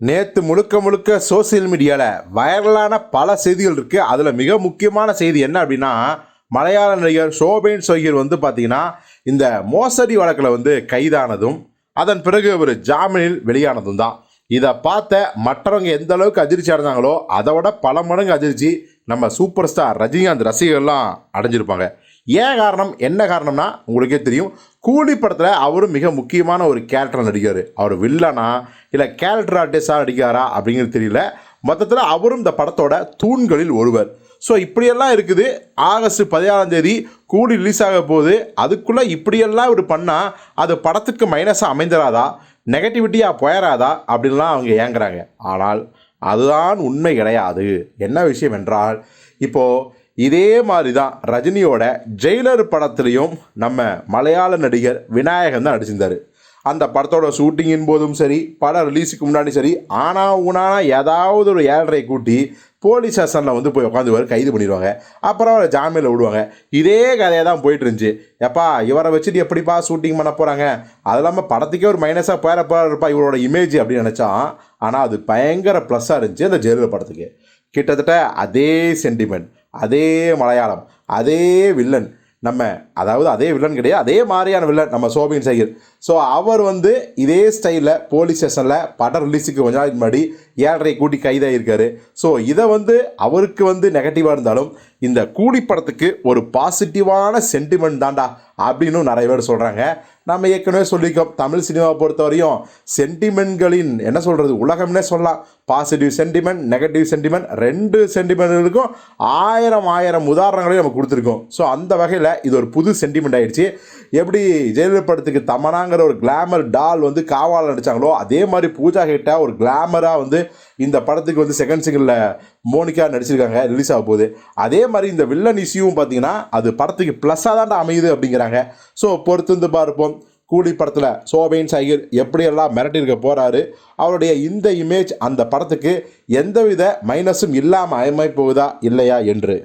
நேற்று முழுக்க முழுக்க சோசியல் மீடியாவில் வைரலான பல செய்திகள் இருக்குது அதில் மிக முக்கியமான செய்தி என்ன அப்படின்னா மலையாள நடிகர் ஷோபேன் சோகிர் வந்து பார்த்தீங்கன்னா இந்த மோசடி வழக்கில் வந்து கைதானதும் அதன் பிறகு ஒரு ஜாமீனில் வெளியானதும் தான். இதை பார்த்த மற்றவங்க எந்த அளவுக்கு அதிர்ச்சி அடைஞ்சாங்களோ அதை விட பல மடங்கு அதிர்ச்சி நம்ம சூப்பர் ஸ்டார் ரஜினிகாந்த் ரசிகர்கள்லாம் அடைஞ்சிருப்பாங்க. ஏன் காரணம்? என்ன காரணம்னா உங்களுக்கே தெரியும். கூலி படத்தில் அவரும் மிக முக்கியமான ஒரு கேரக்டர் நடிக்கார் அவர் வில்லனா இல்லை கேரக்டர் ஆர்டிஸ்டாக நடிக்காரா அப்படிங்கிறது தெரியல. மொத்தத்தில் அவரும் இந்த படத்தோட தூண்களில் ஒருவர். ஸோ இப்படியெல்லாம் இருக்குது. ஆகஸ்ட் பதினாலாம் தேதி கூலி ரிலீஸ் ஆக போகுது. அதுக்குள்ளே இப்படியெல்லாம் இவர் பண்ணால் அது படத்துக்கு மைனஸாக அமைந்தராதா? நெகட்டிவிட்டியாக போயிடாதா அப்படின்லாம் அவங்க ஏங்குறாங்க. ஆனால் அதுதான் உண்மை கிடையாது. என்ன விஷயம் என்றால் இப்போது இதே மாதிரி தான் ரஜினியோட ஜெயிலர் படத்துலையும் நம்ம மலையாள நடிகர் விநாயகன் தான் நடிச்சிருந்தார். அந்த படத்தோட ஷூட்டிங்கின் போதும் சரி படம் ரிலீஸுக்கு முன்னாடி சரி ஆனா ஊனானா ஏதாவது ஒரு ஏழரை கூட்டி போலீஸ் ஸ்டேஷனில் வந்து போய் உட்காந்துவார் கைது பண்ணிடுவாங்க. அப்புறம் அவரை ஜாமீனில் விடுவாங்க. இதே கதையாக தான் போயிட்டு இருந்துச்சு. எப்பா இவரை வச்சுட்டு எப்படிப்பா ஷூட்டிங் பண்ண போகிறாங்க அது இல்லாமல் படத்துக்கே ஒரு மைனஸாக போயிட இருப்பா இவரோட இமேஜ் அப்படின்னு நினச்சான் ஆனால் அது பயங்கர ப்ளஸ்ஸாக இருந்துச்சு அந்த ஜெயலலிதா படத்துக்கு. கிட்டத்தட்ட அதே சென்டிமெண்ட் அதே மலையாளம் அதே வில்லன். நம்ம அதாவது அதே வில்லன் கிடையாது அதே மாதிரியான வில்லன் நம்ம சோபின் சைகர் ஸோ அவர் வந்து இதே ஸ்டைலில் போலீஸ் ஸ்டேஷனில் படம் ரிலீஸுக்கு கொஞ்ச நாள் முன்னாடி ஏழரை கூட்டி கைதாகிருக்காரு ஸோ இதை வந்து அவருக்கு வந்து நெகட்டிவாக இருந்தாலும் இந்த கூலி படத்துக்கு ஒரு பாசிட்டிவான சென்டிமெண்ட் தான்டா அப்படின்னு நிறைய பேர் சொல்கிறாங்க நம்ம ஏற்கனவே சொல்லியிருக்கோம் தமிழ் சினிமாவை பொறுத்தவரையும் சென்டிமெண்ட்களின் என்ன சொல்கிறது உலகம்னே சொல்லலாம். பாசிட்டிவ் சென்டிமெண்ட் நெகட்டிவ் சென்டிமெண்ட் ரெண்டு சென்டிமெண்ட்களுக்கும் ஆயிரம் ஆயிரம் உதாரணங்களையும் நம்ம கொடுத்துருக்கோம். ஸோ அந்த வகையில் இது ஒரு புது சென்டிமெண்ட் ஆயிடுச்சு. எப்படி ஜெயலலிதா படத்துக்கு தமனாங்க பூஜாங்கிற ஒரு கிளாமர் டால் வந்து காவால் நடித்தாங்களோ அதே மாதிரி பூஜா ஹெட்டா ஒரு கிளாமராக வந்து இந்த படத்துக்கு வந்து செகண்ட் சிங்கிளில் மோனிகா நடிச்சிருக்காங்க ரிலீஸ் ஆக போகுது. அதே மாதிரி இந்த வில்லன் இஷ்யூவும் பார்த்தீங்கன்னா அது படத்துக்கு ப்ளஸ்ஸாக தான்டா அமையுது அப்படிங்கிறாங்க. ஸோ பொறுத்து வந்து பார்ப்போம். கூலி படத்தில் சோபைன் சாகிர் எப்படியெல்லாம் மிரட்டியிருக்க போகிறாரு அவருடைய இந்த இமேஜ் அந்த படத்துக்கு எந்தவித மைனஸும் இல்லாமல் அமைப்போகுதா இல்லையா என்று.